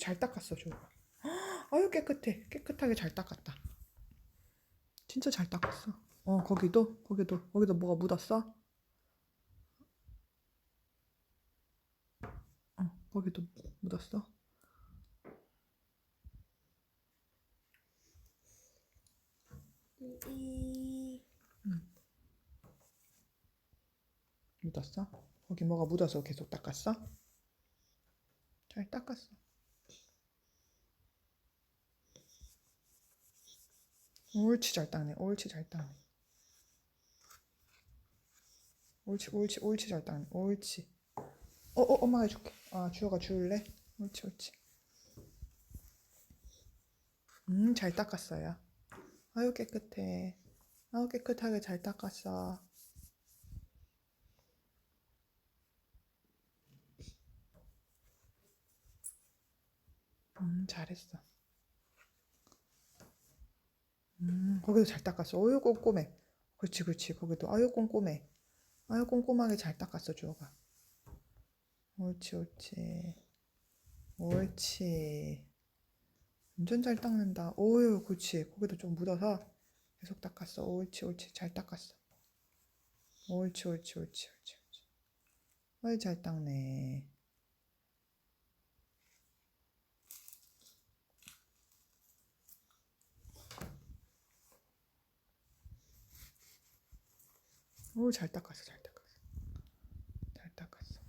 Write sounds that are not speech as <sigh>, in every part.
잘 닦았어, 저. <gasps> 아유, 깨끗해. 깨끗하게 잘 닦았다. 진짜 잘 닦았어. 어, 거기도, 거기도, 거기도 뭐가 묻었어? 어, 거기도 묻었어. 이 묻었어? 거기 뭐가 묻어서 계속 닦았어? 잘 닦았어. 옳지 잘 닦네. 옳지 잘 닦네. 옳지 옳지 옳지 잘 닦네. 옳지. 어, 어 엄마가 해줄게. 아 주호가 줄래? 옳지 옳지. 음 잘 닦았어요. 아유 깨끗해. 아유 깨끗하게 잘 닦았어. 음, 잘했어. 음, 거기도 잘 닦았어. 어유 꼼꼼해. 그렇지, 그렇지. 거기도 아유 꼼꼼해. 아유 꼼꼼하게 잘 닦았어, 주호가. 옳지, 옳지. 옳지. 완전 잘 닦는다. 어유, 그렇지. 거기도 좀 묻어서 계속 닦았어. 옳지, 옳지. 잘 닦았어. 옳지, 옳지, 옳지, 옳지, 옳지. 아유, 잘 닦네. 오, 잘 닦았어, 잘 닦았어. 잘 닦았어.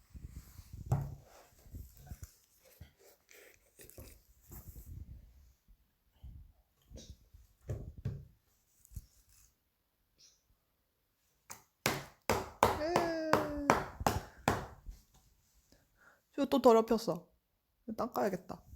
저또 더럽혔어. 이거 닦아야겠다.